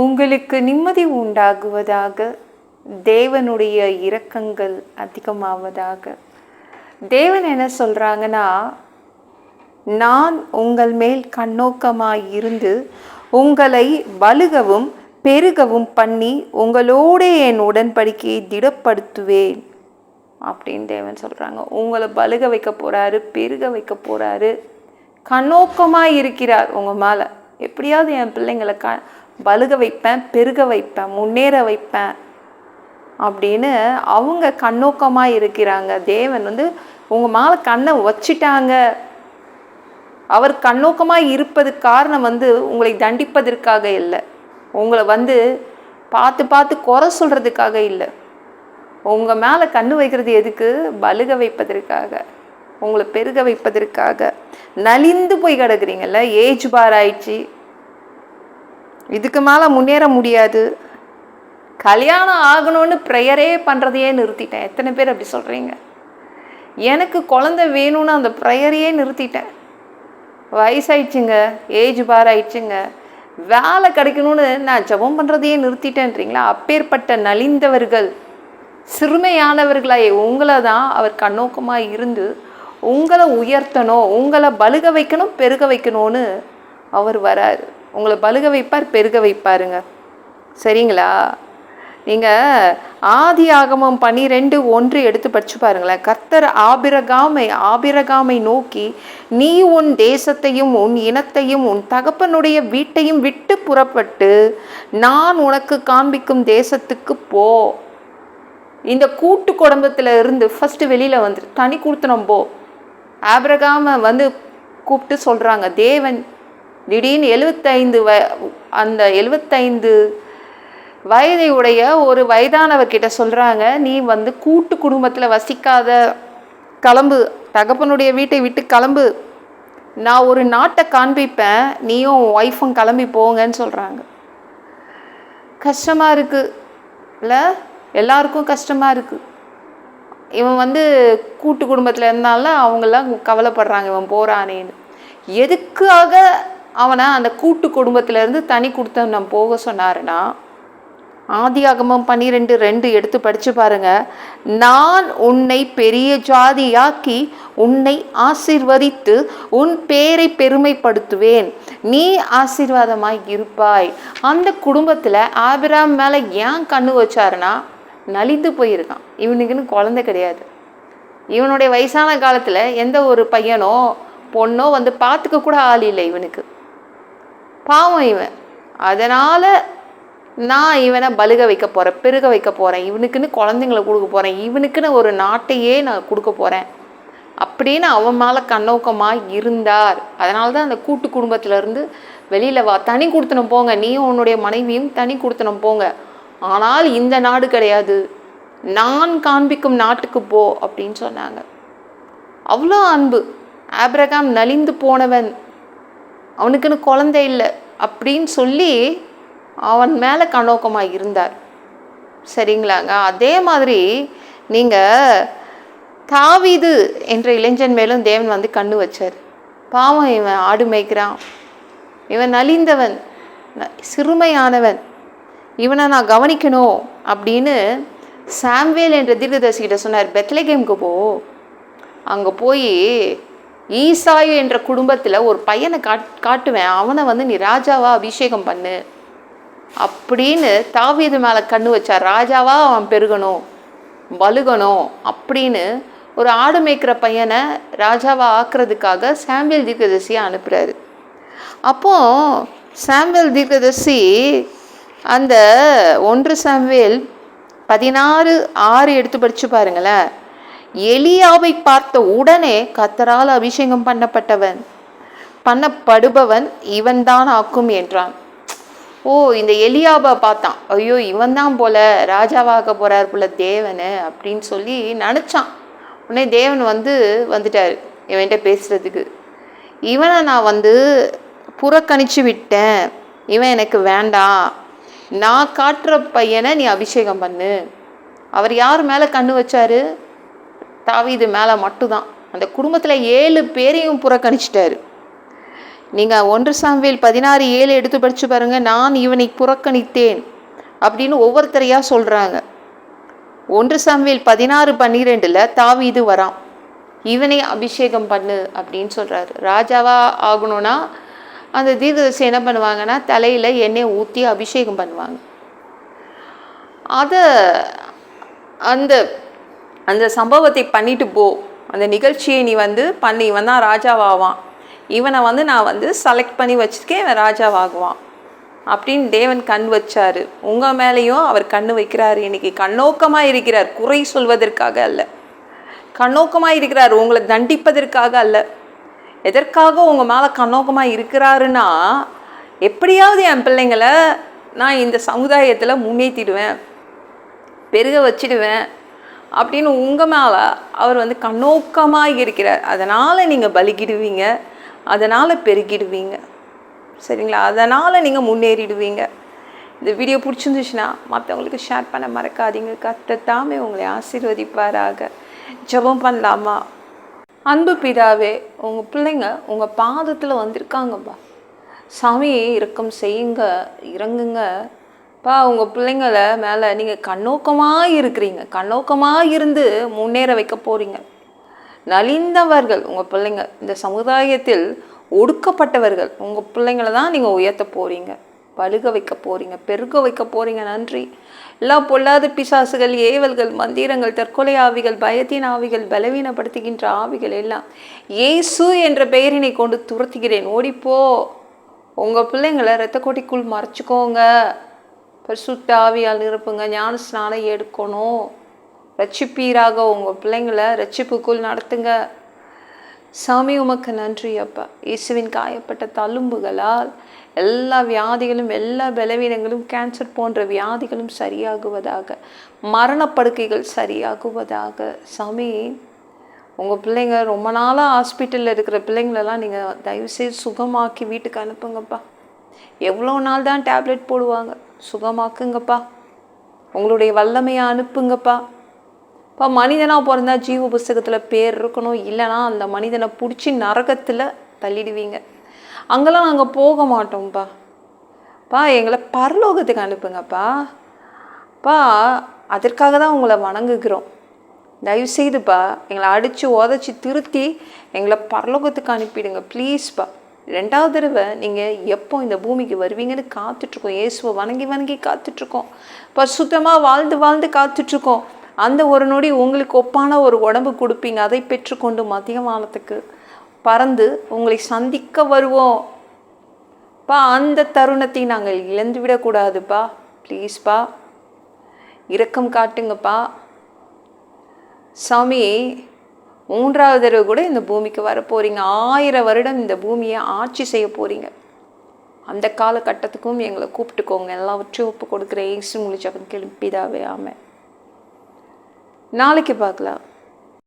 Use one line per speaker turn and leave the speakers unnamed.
உங்களுக்கு நிம்மதி உண்டாகுவதாக தேவனுடைய இரக்கங்கள் அதிகமாவதாக. தேவன் என்ன சொல்கிறாங்கன்னா நான் உங்கள் மேல் கண்ணோக்கமாக இருந்து உங்களை வலுகவும் பெருகவும் பண்ணி உங்களோடே என் உடன்படிக்கையை திடப்படுத்துவேன். அப்படின்னு தேவன் சொல்கிறாங்க உங்களை பலுக வைக்க போகிறாரு பெருக வைக்க போகிறாரு கண்ணோக்கமாக இருக்கிறார் உங்கள் மேலே. எப்படியாவது என் பிள்ளைங்களை க பழுக வைப்பேன் பெருக வைப்பேன் முன்னேற வைப்பேன் அப்படின்னு அவங்க கண்ணோக்கமாக இருக்கிறாங்க. தேவன் வந்து உங்கள் மேலே கண்ணை வச்சிட்டாங்க. அவர் கண்ணோக்கமாக இருப்பது காரணம் வந்து உங்களை தண்டிப்பதற்காக இல்லை. உங்களை வந்து பார்த்து பார்த்து குறை சொல்கிறதுக்காக இல்லை. உங்கள் மேலே கண்ணு வைக்கிறது எதுக்கு? பலுக வைப்பதற்காக உங்களை பெருக வைப்பதற்காக. நலிந்து போய் கிடக்குறீங்கல்ல ஏஜ் பார் ஆயிடுச்சு. இதுக்கு மேலே முன்னேற முடியாது. கல்யாணம் ஆகணும்னு ப்ரேயரே பண்ணுறதையே நிறுத்திட்டேன். எத்தனை பேர் அப்படி சொல்கிறீங்க எனக்கு குழந்தை வேணும்னு அந்த ப்ரேயரையே நிறுத்திட்டேன். வயசாயிடுச்சுங்க ஏஜ் பார் ஆயிடுச்சுங்க வேலை கிடைக்கணும்னு நான் ஜெபம் பண்ணுறதையே நிறுத்திட்டேன்றீங்களா? அப்பேற்பட்ட நலிந்தவர்கள் சிறுமையானவர்களாய் உங்களை தான் அவர் கண்ணோக்கமாக இருந்து உங்களை உயர்த்தணும் உங்களை பழுக வைக்கணும் பெருக வைக்கணும்னு அவர் வராரு. உங்களை பழுக வைப்பார் பெருக வைப்பாருங்க. சரிங்களா? நீங்கள் ஆதி ஆகமம் பன்னிரெண்டு ஒன்று எடுத்து படிச்சு பாருங்களேன். கர்த்தர் ஆபிரகாமை ஆபிரகாமை நோக்கி நீ உன் தேசத்தையும் உன் இனத்தையும் உன் தகப்பனுடைய வீட்டையும் விட்டு புறப்பட்டு நான் உனக்கு காண்பிக்கும் தேசத்துக்கு போ. இந்த கூட்டு குடும்பத்தில் இருந்து ஃபஸ்ட்டு வெளியில் வந்துரு தனி கொடுத்தனம் போ. ஆபிரகாமை வந்து கூப்பிட்டு சொல்கிறாங்க தேவன் திடீர்னு எழுபத்தைந்து வ அந்த எழுபத்தைந்து வயதை உடைய ஒரு வயதானவர்கிட்ட சொல்கிறாங்க நீ வந்து கூட்டு குடும்பத்தில் வசிக்காத கிளம்பு தகப்பனுடைய வீட்டை விட்டு கிளம்பு. நான் ஒரு நாட்டை காண்பிப்பேன் நீயும் ஒய்ஃபும் கிளம்பி போங்கன்னு சொல்கிறாங்க கஷ்டமாக இருக்குது இல்லை? எல்லாருக்கும் கஷ்டமாக இருக்குது இவன் வந்து கூட்டு குடும்பத்தில் இருந்தாலும் அவங்கெல்லாம் கவலைப்படுறாங்க இவன் போகிறானேன்னு எதுக்காக அவனை அந்த கூட்டு குடும்பத்திலேருந்து தனி கொடுத்த நம்ம போக சொன்னாருன்னா ஆதியாகமம் பன்னிரெண்டு ரெண்டு எடுத்து படித்து பாருங்க. நான் உன்னை பெரிய ஜாதியாக்கி உன்னை ஆசிர்வதித்து உன் பேரை பெருமைப்படுத்துவேன். நீ ஆசீர்வாதமாய் இருப்பாய். அந்த குடும்பத்தில் ஆபிராம் மேலே ஏன் கண்ணு வச்சாருன்னா நலிந்து போயிருக்கான். இவனுக்குன்னு குழந்தை கிடையாது. இவனுடைய வயசான காலத்தில் எந்த ஒரு பையனோ பொண்ணோ வந்து பார்த்துக்க கூட ஆள் இல்லை இவனுக்கு. பாவம் இவன். அதனால் நான் இவனை பலுக வைக்க போகிறேன் பெருக வைக்க போகிறேன் இவனுக்குன்னு குழந்தைங்கள கொடுக்க போகிறேன் இவனுக்குன்னு ஒரு நாட்டையே நான் கொடுக்க போகிறேன் அப்படின்னு அவன் மேலே கண்ணோக்கமாக இருந்தார். அதனால தான் அந்த கூட்டு குடும்பத்திலேருந்து வெளியில் வா தனி கொடுத்தனும் போங்க நீயும் உன்னுடைய மனைவியும் தனி கொடுத்தனும் போங்க. ஆனால் இந்த நாடு கிடையாது. நான் காண்பிக்கும் நாட்டுக்கு போ அப்படின்னு சொன்னாங்க. அவ்வளோ அன்பு. ஆப்ரகாம் நலிந்து போனவன். அவனுக்குன்னு குழந்தை இல்லை அப்படின்னு சொல்லி அவன் மேலே கண்ணோக்கமாக இருந்தார். சரிங்களாங்க? அதே மாதிரி நீங்கள் தாவிது என்ற இளைஞன் மேலும் தேவன் வந்து கண்ணு வச்சார். பாவம் இவன் ஆடு மேய்க்கிறான். இவன் நலிந்தவன் சிறுமையானவன். இவனை நான் கவனிக்கணும் அப்படின்னு சாம்வேல் என்ற தீர்க்கதர்சிகிட்ட சொன்னார். பெத்லகேம்க்கு போ. அங்கே போய் ஈசாயு என்ற குடும்பத்தில் ஒரு பையனை காட் காட்டுவேன். அவனை வந்து நீ ராஜாவா அபிஷேகம் பண்ணு. அப்படின்னு தாவீது மேலே கண்ணு வச்சா ராஜாவா அவன் பெருகணும் வலுகணும் அப்படின்னு ஒரு ஆடு மேய்க்கிற பையனை ராஜாவா ஆக்குறதுக்காக சாம்பியல் தீர்க்கதரிசியை அனுப்புகிறாரு அப்போ சாம்பியல் தீர்க்கதரிசி அந்த ஒன்று சாம்வேல் பதினாறு ஆறு எடுத்து படித்து பாருங்களேன். எலியாவை பார்த்த உடனே கத்தரால் அபிஷேகம் பண்ணப்பட்டவன் பண்ணப்படுபவன் இவன்தான் ஆக்கும் என்றான். ஓ இந்த எலியாவை பார்த்தான். ஐயோ இவன் தான் போல ராஜாவாக போறார் போல தேவனு அப்படின்னு சொல்லி நினச்சான். உடனே தேவன் வந்து வந்துட்டார் இவன்கிட்ட பேசுறதுக்கு. இவனை நான் வந்து புறக்கணிச்சு விட்டேன். இவன் எனக்கு வேண்டாம். நான் காட்டுற பையனை நீ அபிஷேகம் பண்ணு. அவர் யார் மேலே கண்ணு வச்சாரு? தாவீது மேலே மட்டும்தான். அந்த குடும்பத்தில் ஏழு பேரையும் புறக்கணிச்சிட்டாரு. நீங்கள் ஒன்று சாம்வேல் பதினாறு ஏழு எடுத்து படித்து பாருங்கள் நான் இவனை புறக்கணித்தேன் அப்படின்னு ஒவ்வொருத்தரையாக சொல்கிறாங்க ஒன்று சாம்வேல் பதினாறு பன்னிரெண்டில் தாவீது வரான். இவனை அபிஷேகம் பண்ணு அப்படின்னு சொல்கிறாரு ராஜாவாக ஆகணும்னா அந்த தீர்க்கதரிசி என்ன பண்ணுவாங்கன்னா தலையில் எண்ணெய் ஊற்றி அபிஷேகம் பண்ணுவாங்க. அதை அந்த அந்த சம்பவத்தை பண்ணிட்டு போ. அந்த நிகழ்ச்சியை நீ வந்து பண்ணி. இவன் தான் ராஜாவாவான். இவனை வந்து நான் வந்து செலக்ட் பண்ணி வச்சுருக்கேன். இவன் ராஜாவாகுவான். அப்படின்னு தேவன் கண் வச்சாரு. உங்கள் மேலேயும் அவர் கண் வைக்கிறார். இன்னைக்கு கண்ணோக்கமாக இருக்கிறார். குறை சொல்வதற்காக அல்ல. கண்ணோக்கமாக இருக்கிறார். உங்களை தண்டிப்பதற்காக அல்ல. எதற்காக உங்கள் மேலே கண்ணோக்கமாக இருக்கிறாருன்னா எப்படியாவது என் பிள்ளைங்களை நான் இந்த சமுதாயத்தில் முன்னேற்றிடுவேன் பெருக வச்சிடுவேன். அப்படின்னு உங்கள் மேலே அவர் வந்து கண்ணோக்கமாக இருக்கிறார். அதனால் நீங்கள் பலிக்கிடுவீங்க. அதனால் பெருகிடுவீங்க. சரிங்களா? அதனால் நீங்கள் முன்னேறிடுவீங்க. இந்த வீடியோ பிடிச்சிருந்துச்சுன்னா மற்றவங்களுக்கு ஷேர் பண்ண மறக்காதீங்க. கத்தத்தாமே உங்களை ஆசீர்வதிப்பாராக. ஜெபம் பண்ணலாமா? அன்பு பிதாவே உங்கள் பிள்ளைங்க உங்கள் பாதத்தில் வந்திருக்காங்கப்பா. சாமி இறக்கம் செய்யுங்க இறங்குங்க. பா உங்கள் பிள்ளைங்கள மேலே நீங்கள் கண்ணோக்கமாக இருக்கிறீங்க. கண்ணோக்கமாக இருந்து முன்னேற வைக்க போகிறீங்க நலிந்தவர்கள் உங்கள் பிள்ளைங்க. இந்த சமுதாயத்தில் ஒடுக்கப்பட்டவர்கள் உங்கள் பிள்ளைங்கள தான் நீங்கள் உயர்த்த போகிறீங்க பழுக வைக்க போகிறீங்க பெருக வைக்க போகிறீங்க நன்றி. எல்லா பொல்லாத பிசாசுகள் ஏவல்கள் மந்திரங்கள் தற்கொலை ஆவிகள் பயத்தின் ஆவிகள் பலவீனப்படுத்துகின்ற ஆவிகள் எல்லாம் இயேசு என்ற பெயரினை கொண்டு துரத்துகிறேன். ஓடிப்போ. உங்கள் பிள்ளைங்களை ரத்த கோட்டிக்குள் மறைச்சிக்கோங்க. பரிசுத்தாவியால் நிரப்புங்க. ஞான ஸ்நானம் எடுக்கணும். ரட்சிப்பீராக உங்கள் பிள்ளைங்களை ரட்சிப்புக்குள் நடத்துங்க. சாமி உமக்கு நன்றி அப்பா. இயேசுவின் காயப்பட்ட தழும்புகளால் எல்லா வியாதிகளும் எல்லா பலவீனங்களும் கேன்சர் போன்ற வியாதிகளும் சரியாகுவதாக மரணப்படுக்கைகள் சரியாகுவதாக. சாமி உங்கள் பிள்ளைங்க ரொம்ப நாளாக ஹாஸ்பிட்டலில் இருக்கிற பிள்ளைங்களெல்லாம் நீங்கள் தயவுசெய்து சுகமாக்கி வீட்டுக்கு அனுப்புங்கப்பா. எவ்வளோ நாள் தான் டேப்லெட் போடுவாங்க. சுகமாக்குங்கப்பா. உங்களுடைய வல்லமையை அனுப்புங்கப்பா. இப்போ மனிதனாக பிறந்தா ஜீவ புஸ்தகத்தில் பேர் இருக்கணும். இல்லைனா அந்த மனிதனை பிடிச்சி நரகத்தில் தள்ளிடுவீங்க. அங்கெல்லாம் நாங்கள் போக மாட்டோம்ப்பா பா எங்களை பரலோகத்துக்கு அனுப்புங்கப்பா. பா அதற்காக தான் உங்களை வணங்குகிறோம். தயவுசெய்துப்பா எங்களை அடித்து உதச்சி திருத்தி எங்களை பரலோகத்துக்கு அனுப்பிடுங்க. ப்ளீஸ்ப்பா ரெண்டாவது தடவை நீங்கள் எப்போ இந்த பூமிக்கு வருவீங்கன்னு காத்துட்ருக்கோம். இயேசுவை வணங்கி வணங்கி காத்துட்ருக்கோம். பரிசுத்தமாக சுத்தமாக வாழ்ந்து வாழ்ந்து காத்துட்ருக்கோம். அந்த ஒரு நொடி உங்களுக்கு ஒப்பான ஒரு உடம்பு கொடுப்பீங்க. அதை பெற்றுக்கொண்டு மதியமானத்துக்கு பறந்து உங்களை சந்திக்க வருவோம். பா அந்த தருணத்தை நாங்கள் இழந்து விடக்கூடாதுப்பா. ப்ளீஸ்ப்பா இரக்கம் காட்டுங்கப்பா. சாமி மூன்றாவது தடவை கூட இந்த பூமிக்கு வர போகிறீங்க ஆயிரம் வருடம் இந்த பூமியை ஆட்சி செய்ய போகிறீங்க அந்த காலகட்டத்துக்கும் எங்களை கூப்பிட்டுக்கோங்க. எல்லாவற்றையும் ஒப்பு கொடுக்குற ஏசு முழிச்சவன் கிளம்பிதாவே ஆமாம் நாளைக்கு பார்க்கலாம்.